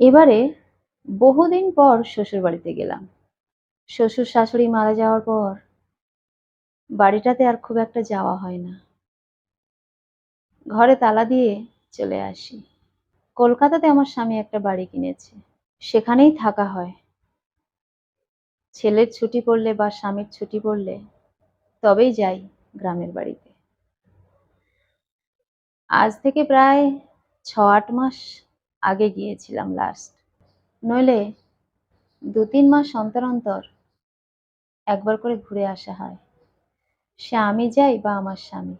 এবারে বহুদিন পর শ্বশুর বাড়িতে গেলাম। শ্বশুর শাশুড়ি মারা যাওয়ার পর বাড়িটাতে আর খুব একটা যাওয়া হয় না। ঘরে তালা দিয়ে চলে আসি। কলকাতাতে আমার স্বামী একটা বাড়ি কিনেছে। সেখানেই থাকা হয়। ছেলের ছুটি পড়লে বা স্বামীর ছুটি পড়লে তবেই যাই গ্রামের বাড়িতে। আজ থেকে প্রায় ছ আট মাস আগে গিয়েছিলাম লাস্ট নইলে দু তিন মাস অন্তর অন্তর একবার করে ঘুরে আসা হয়। সে আমি যাই বা আমার স্বামী।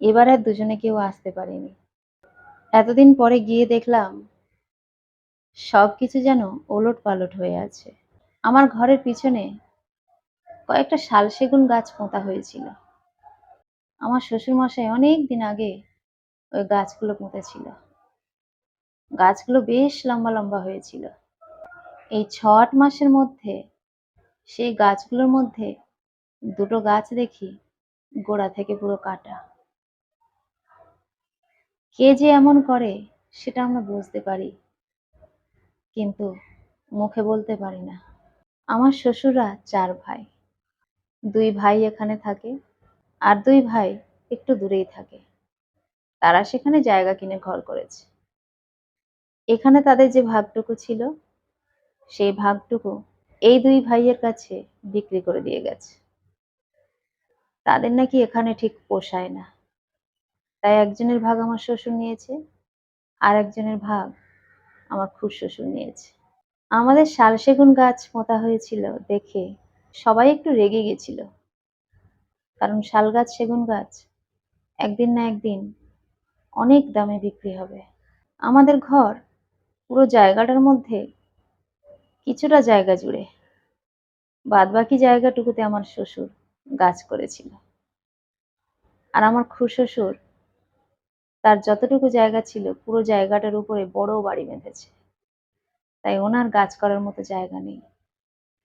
এবার আর দুজনে কেউ আসতে পারেনি। এতদিন পরে গিয়ে দেখলাম সব কিছু যেন ওলট পালট হয়ে আছে। আমার ঘরের পিছনে কয়েকটা শাল সেগুন গাছ পোঁতা হয়েছিল। আমার শ্বশুরমশাই অনেক দিন আগে ওই গাছগুলো পুঁতেছিল। গাছগুলো বেশ লম্বা লম্বা হয়েছিল। এই ছ আট মাসের মধ্যে, সেই গাছগুলোর মধ্যে দুটো গাছ দেখি, গোড়া থেকে পুরো কাটা। কে যে এমন করে, সেটা আমরা বুঝতে পারি, কিন্তু মুখে বলতে পারি না। আমার শ্বশুরা চার ভাই। দুই ভাই এখানে থাকে, আর দুই ভাই একটু দূরেই থাকে। তারা সেখানে জায়গা কিনে ঘর করেছে। এখানে তাদের যে ভাগটুকু ছিল, সেই ভাগটুকু এই দুই ভাইয়ের কাছে বিক্রি করে দিয়ে গেছে। তাদের নাকি এখানে ঠিক পোষায় না। তাই একজনের ভাগ আমার শ্বশুর নিয়েছে, আর একজনের ভাগ আমার খুব শ্বশুর নিয়েছে। আমাদের শাল সেগুন গাছ পোঁতা হয়েছিল দেখে সবাই একটু রেগে গেছিল। কারণ শাল গাছ, সেগুন গাছ একদিন না একদিন অনেক দামে বিক্রি হবে। আমাদের ঘর পুরো জায়গাটার মধ্যে কিছুটা জায়গা জুড়ে। বাদবাকি জায়গাটুকুতে আমার শ্বশুর গাছ করেছিল। আর আমার খুশ্বশুর তার যতটুকু জায়গা ছিল পুরো জায়গাটার উপরে বড় বাড়ি বেঁধেছে। তাই ওনার গাছ করার মতো জায়গা নেই।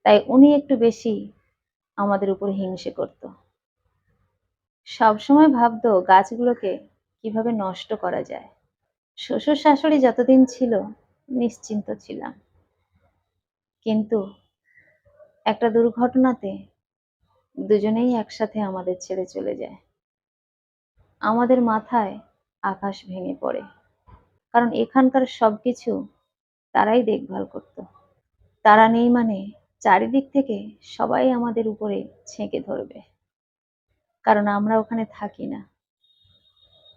তাই উনি একটু বেশি আমাদের উপর হিংসে করত। সবসময় ভাবতো গাছগুলোকে কীভাবে নষ্ট করা যায়। শ্বশুর শাশুড়ি যতদিন ছিল নিশ্চিন্ত ছিলাম। কিন্তু একটা দুর্ঘটনাতে দুজনেই একসাথে আমাদের ছেড়ে চলে যায়। আমাদের মাথায় আকাশ ভেঙে পড়ে। কারণ এখানকার সব কিছু তারাই দেখভাল করত। তারা নেই মানে চারিদিক থেকে সবাই আমাদের উপরে ছেঁকে ধরবে। কারণ আমরা ওখানে থাকি না।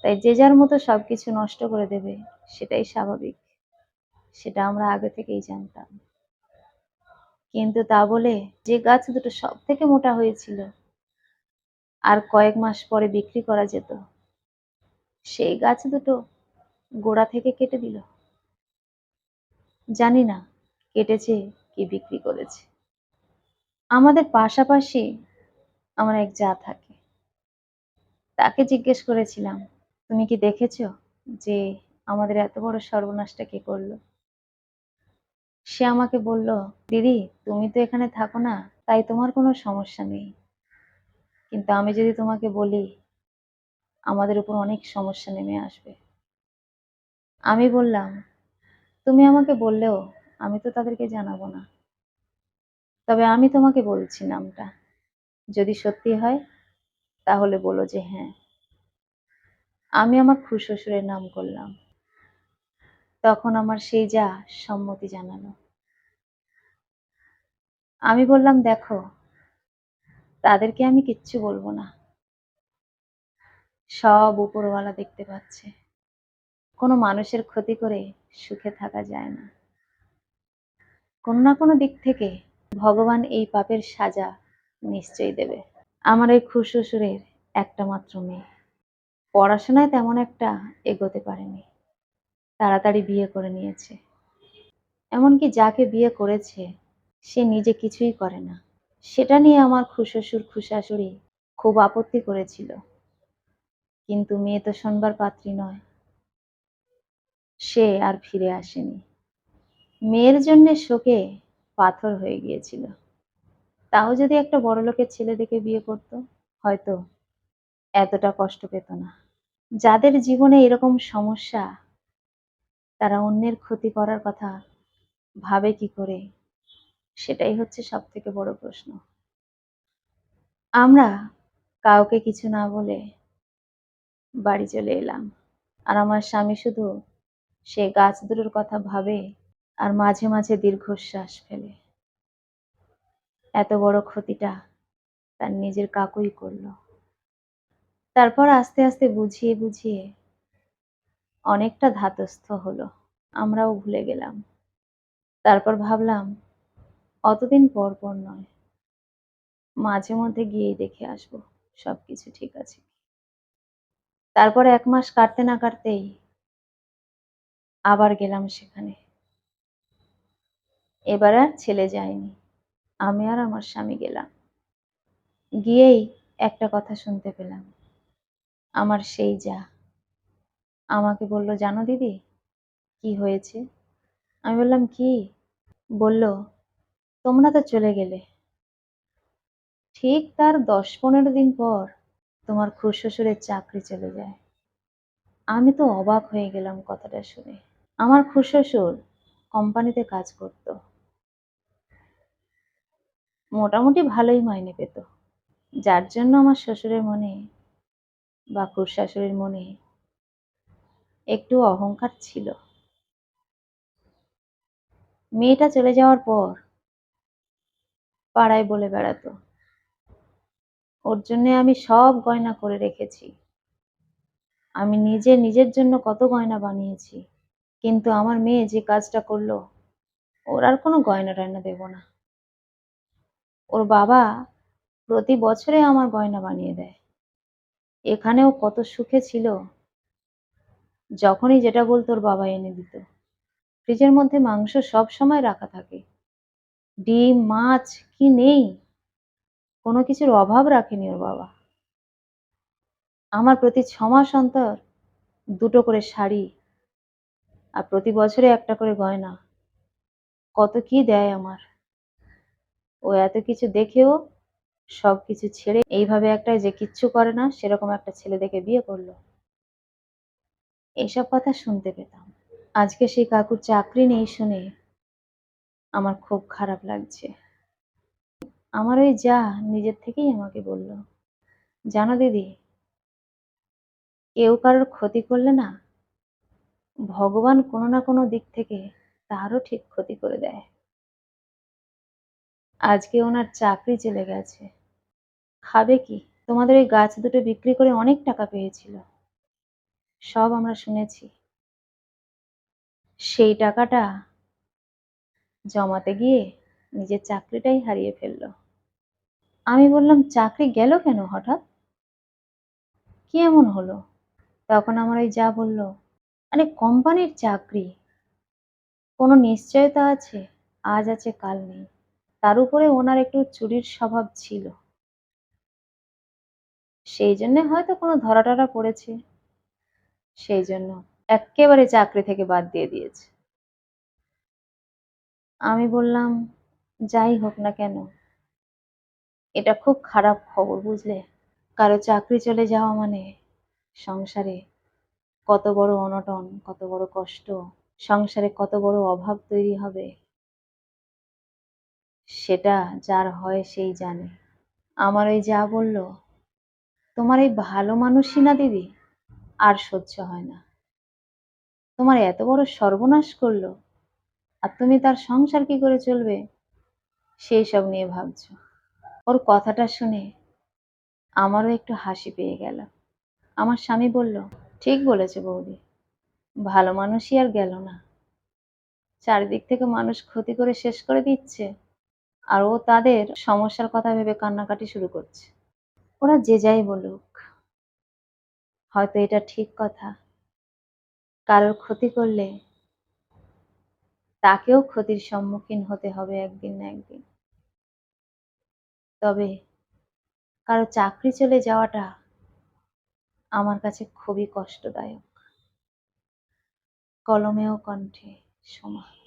তাই যে যার মতো সবকিছু নষ্ট করে দেবে, সেটাই স্বাভাবিক। সেটা আমরা আগে থেকেই জানতাম। কিন্তু তা বলে যে গাছ দুটো সব থেকে মোটা হয়েছিল, আর কয়েক মাস পরে বিক্রি করা যেত, সেই গাছ দুটো গোড়া থেকে কেটে দিল। জানি না, কেটেছে কি বিক্রি করেছে। আমাদের পাশাপাশি আমার এক যা থাকে। তাকে জিজ্ঞেস করেছিলাম, তুমি কি দেখেছ যে আমাদের এত বড় সর্বনাশটা কে করল? সে আমাকে বলল, দিদি, তুমি তো এখানে থাকো না, তাই তোমার কোনো সমস্যা নেই। কিন্তু আমি যদি তোমাকে বলি, আমাদের উপর অনেক সমস্যা নেমে আসবে। আমি বললাম, তুমি আমাকে বললেও আমি তো তাদেরকে জানাব না। তবে আমি তোমাকে বলছি নামটা। যদি সত্যি হয়, তাহলে বলো যে হ্যাঁ। আমি আমার খুশ্বশুরের নাম করলাম। তখন আমার সেই যা সম্মতি জানালো। আমি বললাম, দেখো, তাদেরকে আমি কিচ্ছু বলব না। সব উপরওয়ালা দেখতে পাচ্ছে। কোনো মানুষের ক্ষতি করে সুখে থাকা যায় না। কোনো না কোনো দিক থেকে ভগবান এই পাপের সাজা নিশ্চয়ই দেবে। আমার এই খুশ্বশুরের একটা মাত্র মেয়ে। পড়াশোনায় তেমন একটা এগোতে পারেনি। তাড়াতাড়ি বিয়ে করে নিয়েছে। এমনকি যাকে বিয়ে করেছে, সে নিজে কিছুই করে না। সেটা নিয়ে আমার খুশ্বশুর খুশাশুড়ি খুব আপত্তি করেছিল। কিন্তু মেয়ে তো শোনবার পাত্রী নয়। সে আর ফিরে আসেনি। মেয়ের জন্য শোকে পাথর হয়ে গিয়েছিল। তাও যদি একটা বড় লোকের ছেলে দেখে বিয়ে করত, হয়তো এতটা কষ্ট পেত না। যাদের জীবনে এরকম সমস্যা তারা অন্যের ক্ষতি করার কথা ভাবে কি করে? সেটাই হচ্ছে সব থেকে বড় প্রশ্ন। আমরা কাউকে কিছু না বলে বাড়ি চলে এলাম। আর আমার স্বামী শুধু সে গাছ দুটোর কথা ভাবে আর মাঝে মাঝে দীর্ঘশ্বাস ফেলে। এত বড় ক্ষতিটা তার নিজের কাকুই করল। তারপর আস্তে আস্তে বুঝিয়ে বুঝিয়ে অনেকটা ধাতস্থ হলো। আমরাও ভুলে গেলাম। তারপর ভাবলাম, অতদিন পর পর নয়। মাঝে মধ্যে গিয়েই দেখে আসব, সবকিছু ঠিক আছে তারপর এক মাস কাটতে না কাটতেই আবার গেলাম সেখানে। এবার আর ছেলে যায়নি। আমি আর আমার স্বামী গেলাম। গিয়েই একটা কথা শুনতে পেলাম। আমার সেই যা। আমাকে বলল, জানো দিদি, কি হয়েছে? আমি বললাম, কি? বলল, তোমরা তো চলে গেলে। ঠিক তার দশ পনেরো দিন পর তোমার খুড়শ্বশুরের চাকরি চলে যায়। আমি তো অবাক হয়ে গেলাম কথাটা শুনে। আমার খুড়শ্বশুর কোম্পানিতে কাজ করত। মোটামুটি ভালোই মাইনে পেত। যার জন্য আমার শ্বশুরের মনে বা খুড়শাশুড়ির মনে একটু অহংকার ছিল। মেয়েটা চলে যাওয়ার পর পাড়ায় বলে বেড়াতো, ওর জন্যে আমি সব গয়না করে রেখেছি। আমি নিজে নিজের জন্য কত গয়না বানিয়েছি, কিন্তু আমার মেয়ে যে কাজটা করল, ওর আর কোনো গয়না টয়না দেব না। ওর বাবা প্রতি বছরে আমার গয়না বানিয়ে দেয়। এখানেও কত সুখে ছিল যখনই যেটা বলতো ওর বাবা এনে দিত। ফ্রিজের মধ্যে মাংস সব সময় রাখা থাকে। ডিম, মাছ, কি নেই? কোনো কিছুর অভাব রাখেনি ওর বাবা। আমার প্রতি ছ মাস অন্তর দুটো করে শাড়ি আর প্রতি বছরে একটা করে গয়না। কত কি দেয় আমার। ও এত কিছু দেখেও সব কিছু ছেড়ে এইভাবে একটা যে কিচ্ছু করে না, সেরকম একটা ছেলে দেখে বিয়ে করল। এইসব কথা শুনতে পেতাম। আজকে সেই কাকুর চাকরি নেই শুনে আমার খুব খারাপ লাগছে। আমার ওই যা নিজের থেকেই আমাকে বলল, জানো দিদি, কেউ কারোর ক্ষতি করলে না, ভগবান কোনো না কোনো দিক থেকে তারও ঠিক ক্ষতি করে দেয়। আজকে ওনার চাকরি চলে গেছে। খাবে কি? তোমাদের ওই গাছ দুটো বিক্রি করে অনেক টাকা পেয়েছিল। সব আমরা শুনেছি। সেই টাকাটা জমাতে গিয়ে নিজের চাকরিটাই হারিয়ে ফেলল। আমি বললাম, চাকরি গেল কেন হঠাৎ? কি এমন হলো? তখন আমার ওই যা বলল, আরে, কোম্পানির চাকরি। কোনো নিশ্চয়তা আছে? আজ আছে, কাল নেই। তার উপরে ওনার একটু চুরির স্বভাব ছিল। সেই জন্য হয়তো কোনো ধরা টরা পড়েছে। সেই জন্য একেবারে চাকরি থেকে বাদ দিয়ে দিয়েছে। আমি বললাম, যাই হোক না কেন, এটা খুব খারাপ খবর বুঝলে? কারও চাকরি চলে যাওয়া মানে সংসারে কত বড় অনটন, কত বড় কষ্ট, সংসারে কত বড় অভাব তৈরি হবে। সেটা যার হয় সেই জানে। আমার ওই যা বলল, তোমার এই ভালো মানুষই না দিদি? আর সহ্য হয় না। তোমার এত বড় সর্বনাশ করল, আর তুমি তার সংসার কি করে চলবে, সেই সব নিয়ে ভাবছ। ওর কথাটা শুনে আমারও একটু হাসি পেয়ে গেল। আমার স্বামী বলল, ঠিক বলেছে বৌদি, ভালো মানুষই আর গেল না। চারিদিক থেকে মানুষ ক্ষতি করে শেষ করে দিচ্ছে, আর ও তাদের সমস্যার কথা ভেবে কান্নাকাটি শুরু করছে। ওরা যে যাই বলুক হয়তো এটা ঠিক কথা। কারোর ক্ষতি করলে তাকেও ক্ষতির সম্মুখীন হতে হবে একদিন না একদিন। তবে কারও চাকরি চলে যাওয়াটা আমার কাছে খুবই কষ্টদায়ক। কলমেও কণ্ঠে সময়।